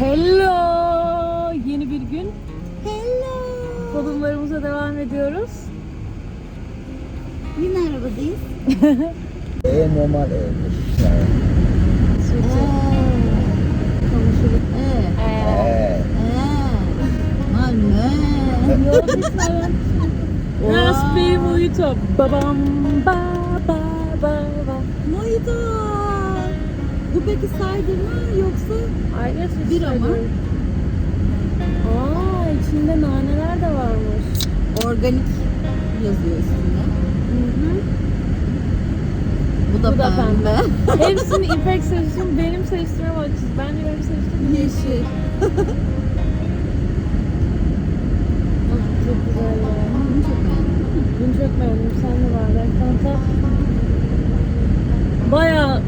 Hello! Yeni bir gün. Hello. Tadımlarımıza devam ediyoruz. Yine arabadayız. E normal evmiş. Ee, Ee, Ee, Malmö. Yol bitmeden. Raspberry mojito. Babam ba ba ba ba. Mojito. Bu peki mı yoksa? İt's Bir ama. Aa içinde naneler de varmış. Organik yazıyor üstünde. Hı hı. Bu da, Bu da pembe. Hepsini İpek seçsin, benim seçtiğime bakacağız. Bence benim seçtiğim Yeşil. Çok güzel ya. Bunu çok beğendim. Bunu çok beğendim. Sen de bardak fanta. Baya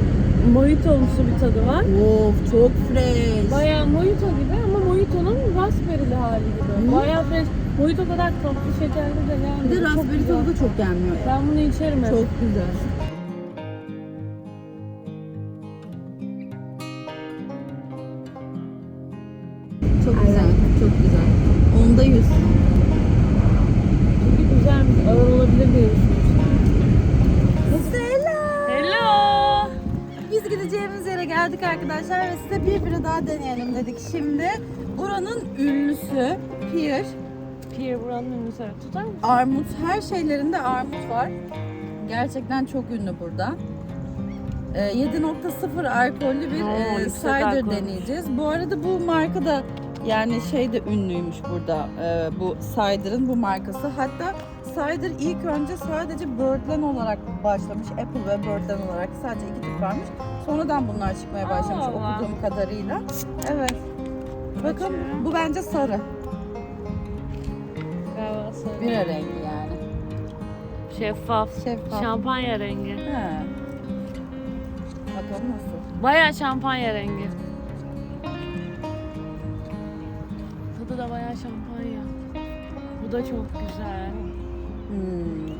mojitomsu bir tadı var. Of çok fresh. Baya mojito gibi ama mojitonun raspberry'li hali gibi. Hı. Baya fresh. Mojito kadar tatlı şekerli de gelmiyor. Bir de raspberry tadı da çok gelmiyor. Ben bunu içerim. Çok güzel. Gideceğimiz yere geldik arkadaşlar ve size bir bira daha deneyelim dedik. Şimdi buranın ünlüsü Pier. Pierre buranın ünlü sarı tutar mısın? Armut, her şeylerinde armut var. Gerçekten çok ünlü burada. Ee, 7.0 alkollü bir Oo, e, yüksek cider deneyeceğiz. Bu arada bu marka da yani şey de ünlüymüş burada. e, bu cider'ın bu markası. Hatta cider ilk önce sadece Birdland olarak başlamış. Apple ve Birdland olarak sadece iki tip varmış. Sonradan bunlar çıkmaya başlamış Allah Allah. okuduğum kadarıyla. Evet. Bakın bu bence sarı. Galiba sarı. Bira rengi yani. Şeffaf. Şeffaf. Şampanya rengi. He. Bakalım nasıl. Baya şampanya rengi. Tadı da baya şampanya. Bu da çok güzel. Hmm.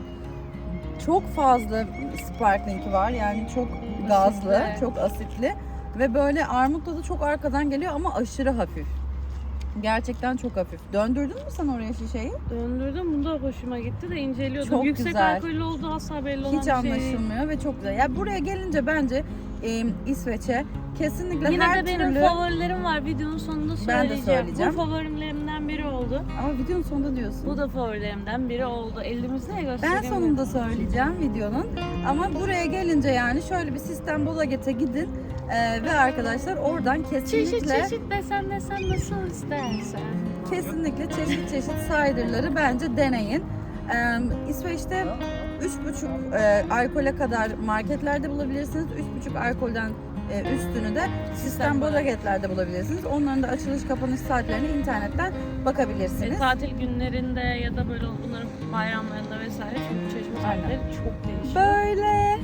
Çok fazla sparkling var yani çok gazlı, Asitli. çok asitli ve böyle armut tadı çok arkadan geliyor ama aşırı hafif. Gerçekten çok hafif. Döndürdün mü sen oraya şişeyi? Döndürdüm. Bu da hoşuma gitti de inceliyordum. Çok Yüksek güzel. alkollü olduğu asla belli olan Hiç bir şey anlaşılmıyor ve çok güzel. Ya buraya gelince bence e, İsveç'e kesinlikle Yine her de benim türlü favorilerim var. Videonun sonunda Ben de söyleyeceğim. söyleyeceğim. Bu favorilerimden biri oldu. ama videonun sonunda diyorsun. Bu da favorilerimden biri oldu. Elimizde Ben göstereyim. sonunda söyleyeceğim videonun. Ama buraya gelince yani şöyle bir sistem Bolaget'e gidin e, ve arkadaşlar oradan kesinlikle Çeşit çeşit desen desen nasıl istersen. kesinlikle çeşit çeşit cider'ları bence deneyin. E, İsveç'te 3,5 e, alkole kadar marketlerde bulabilirsiniz. 3,5 alkolden e, üstünü de sistem Bolaget'lerde bulabilirsiniz. Onların da açılış kapanış saatlerini internetten E, bakabilirsiniz. tatil günlerinde ya da böyle bunların bayramlarında vesaire çünkü çeşme saatleri çok değişiyor. Böyle.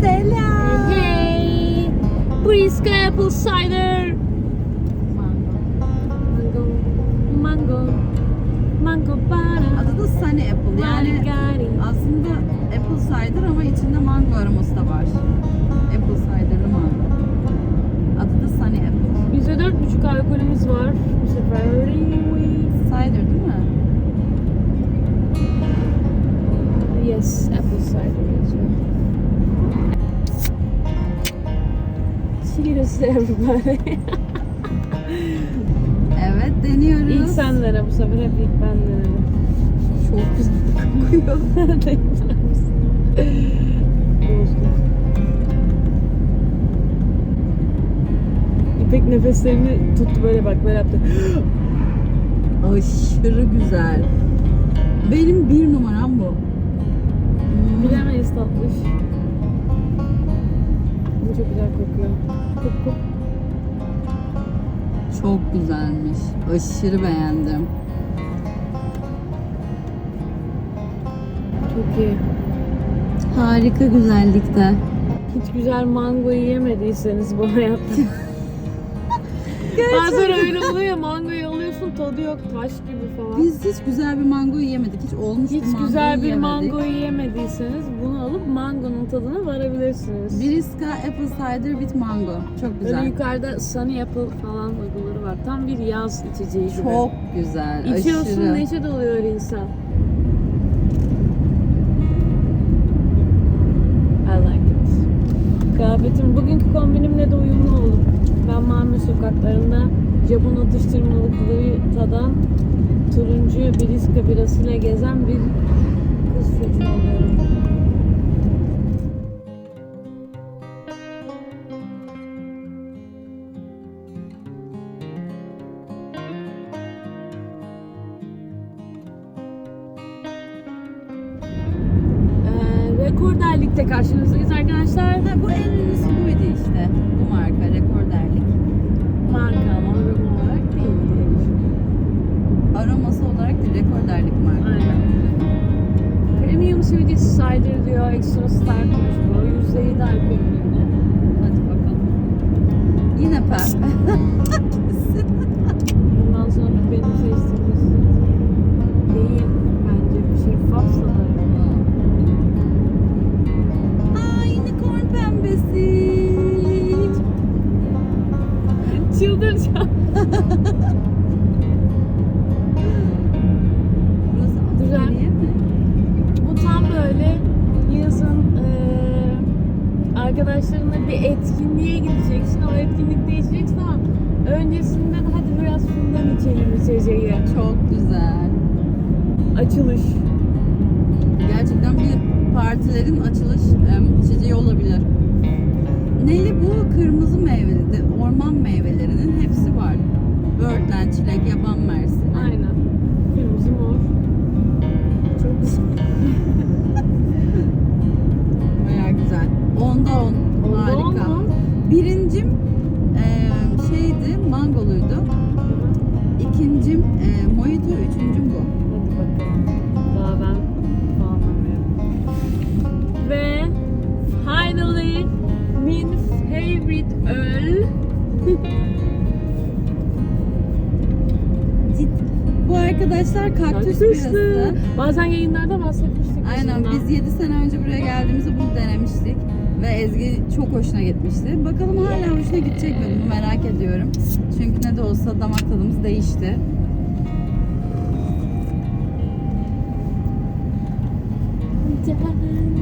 Selam. Hey, Briska apple cider. Mango, mango, mango bana. Adı da Sunny Apple. Yani apple cider ama içinde mango aroması da var. Apple cider'lı mango. Adı da Sunny Apple. Bizde dört buçuk alkolümüz var. Bu sefer Cider değil mi? yes, apple cider yazıyor. Cheers everybody. Evet deniyoruz. İlk sen dene bu sefer hep ilk ben denerim. Çok güzel kokuyor. İpek nefeslerini tuttu böyle bak böyle yaptı. Aşırı güzel. Benim bir numaram bu. Bilemeyiz tatlış. Bu çok güzel kokuyor. Kok kok. Çok güzelmiş. Aşırı beğendim. Çok iyi. Harika güzellikte. Hiç güzel mango yiyemediyseniz bu hayatta. Bazen öyle oluyor mangoyu alıyorsun tadı yok taş gibi falan. Biz hiç güzel bir mango yiyemedik. Hiç olmuş Hiç bir mango güzel bir yiyemedik. mango yiyemediyseniz bunu alıp mangonun tadına varabilirsiniz. Biriska Apple Cider with Mango. Çok Böyle güzel. yukarıda Sunny Apple falan logoları var. Tam bir yaz içeceği gibi. Çok güzel. İçiyorsun aşırı. neşe doluyor insan. Kıyafetim bugünkü kombinimle de uyumlu oldu. Ben Marmara sokaklarında Japon atıştırmalıkları tadan turuncu biriska birasıyla gezen bir kız çocuğu oluyorum. Arkadaşlarınla bir etkinliğe gideceksin. O etkinlikte içeceksin ama öncesinden hadi biraz şundan içelim içeceği. Çok güzel. Açılış. Gerçekten bir partilerin açılış içeceği olabilir. Neli bu kırmızı meyveli de orman meyvelerinin hepsi var. Böğürtlen, çilek, yaban mersini. Aynen. Bu arkadaşlar kaktüs birası. Bazen yayınlarda bahsetmiştik. Aynen bundan. biz 7 sene önce buraya geldiğimizde bunu denemiştik. Ve Ezgi çok hoşuna gitmişti. Bakalım hala hoşuna gidecek mi bunu merak ediyorum. Çünkü ne de olsa damak tadımız değişti.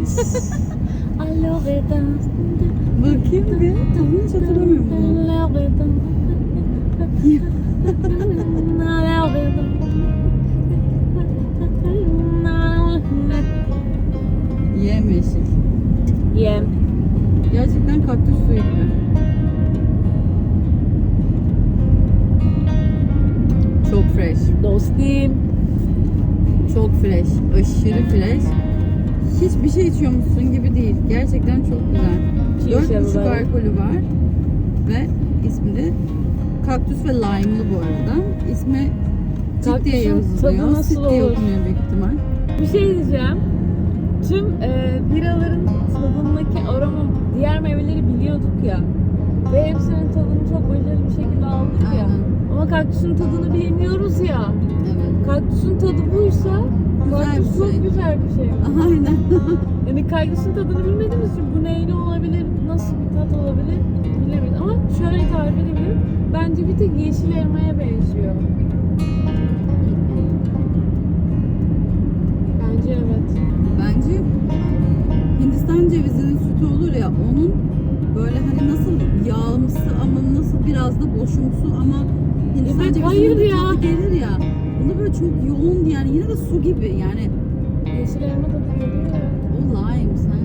Bakayım bir. Tadını hiç hatırlamıyorum bunu. Danse. Yemyeşil. Yem. Gerçekten kaktüs suyu gibi. Çok fresh. Dostum. Çok fresh. Aşırı fresh. Hiçbir şey içiyormuşsun gibi değil. Gerçekten çok güzel. Çiğ 4,5 şerbet. alkolü var. Ve ismi de kaktüs ve lime'lı bu arada. İsmi Sit diye yazılıyor. nasıl Sit diye okunuyor büyük ihtimal. Bir şey diyeceğim. Tüm e, biraların tadındaki aroma diğer meyveleri biliyorduk ya. Ve hepsinin tadını çok başarılı bir şekilde aldık ya. Aynen. Ama kaktüsün tadını bilmiyoruz ya. Evet. Kaktüsün tadı buysa Güzel kaktüs çok şey. güzel bir şey. Aynen. Yani kaktüsün tadını bilmediğimiz için bu neyli olabilir, nasıl bir tat olabilir bilemeyiz. Ama şöyle tarif edebilirim. Bence bir tek yeşil elmaya benziyor. Bence evet. Bence Hindistan cevizinin sütü olur ya onun böyle hani nasıl yağımsı ama nasıl biraz da boşumsu ama Hindistan Evet, cevizinin hayır de ya. tadı gelir ya. Bunda böyle çok yoğun yani yine de su gibi yani Yeşil elma tadı geliyor ya. Lime sen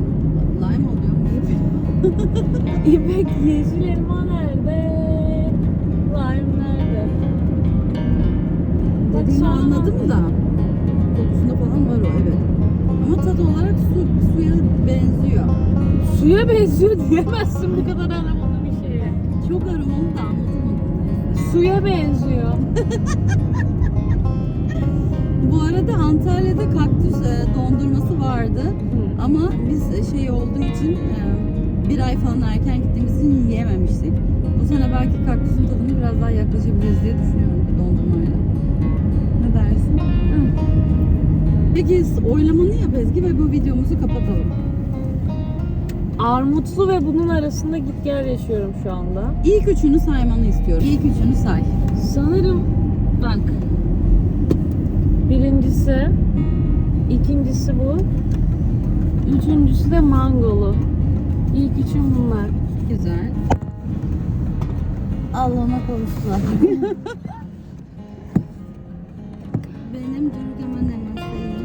lime oluyor mu? İpek yeşil elma nerede? Lime nerede? Bak Dediğini sonra- anladım da kokusunda falan var o evet. Ama tat olarak su, suya benziyor. Suya benziyor diyemezsin bu kadar aromalı bir şeye. Çok aromalı da anlatamadım. Suya benziyor. Bu arada Antalya'da kaktüs e, dondurması vardı. Ama biz e, şey olduğu için e, bir ay falan erken gittiğimiz için yiyememiştik. Bu sene belki kaktüsün tadını biraz daha yaklaşabiliriz diye düşünüyorum dondurmayla. Ne dersin? Peki oylamanı yap Ezgi ve bu videomuzu kapatalım. armutlu ve bunun arasında git gel yaşıyorum şu anda. İlk üçünü saymanı istiyorum. İlk üçünü say. Sanırım bak birincisi ikincisi bu üçüncüsü de mangolu. İlk üçün bunlar. Güzel. Allah'ına kavuştular. Benim Durgama Nemasayım.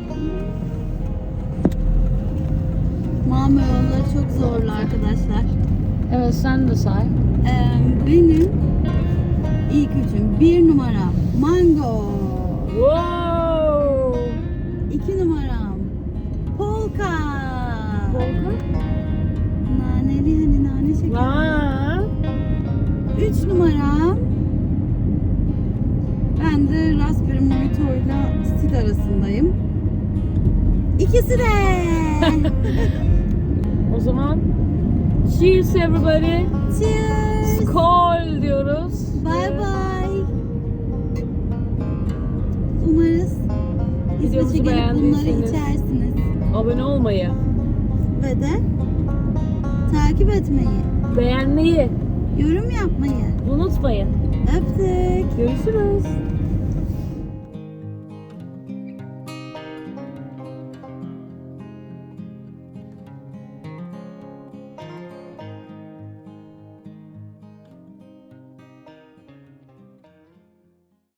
Mama yolları çok zorlu arkadaşlar. Evet sen de say. Ee, benim ilk üçüm bir numara mango. Wow! iki numaram polka. Polka? Naneli hani nane şeker. Aa, Üç numaram ben de Raspberry Mojito ile Sid arasındayım. İkisi de. o zaman cheers everybody. Cheers. Skol diyoruz. Bye bye. Umarız İsveç'e gelip bunları içersiniz. Abone olmayı, Ve de takip etmeyi, beğenmeyi yorum yapmayı unutmayın. öptük. Görüşürüz.